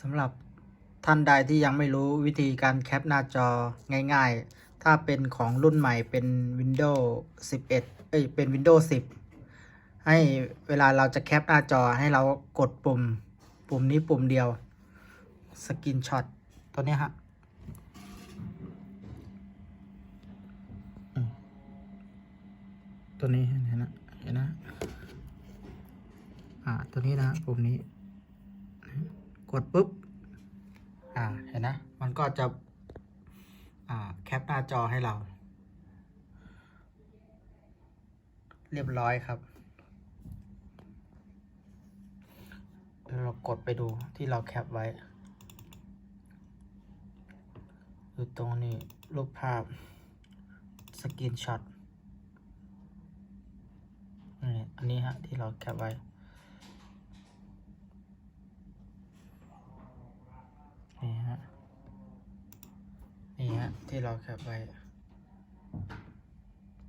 สำหรับท่านใดที่ยังไม่รู้วิธีการแคปหน้าจอง่าย ๆ ถ้าเป็นของรุ่นใหม่เป็น Windows 11 เอ้ยเป็น Windows 10 ให้เวลาเราจะแคปหน้าจอให้เรากดปุ่ม ปุ่มนี้ปุ่มเดียวสกินช็อตตัวนี้ฮะตัวนี้เห็นนะเห็นนะ อ่า ตัวนี้นะปุ่มนี้ กดปุ๊บ อ่า เห็นนะ มันก็จะ อ่า แคปหน้าจอให้เรา เรียบร้อยครับ เรากดไปดูที่เราแคปไว้ อยู่ตรงนี้รูปภาพ สกรีนช็อต อันนี้ฮะที่เราแคปไว้ นี่ฮะ นี่ฮะ ที่เราแคปไว้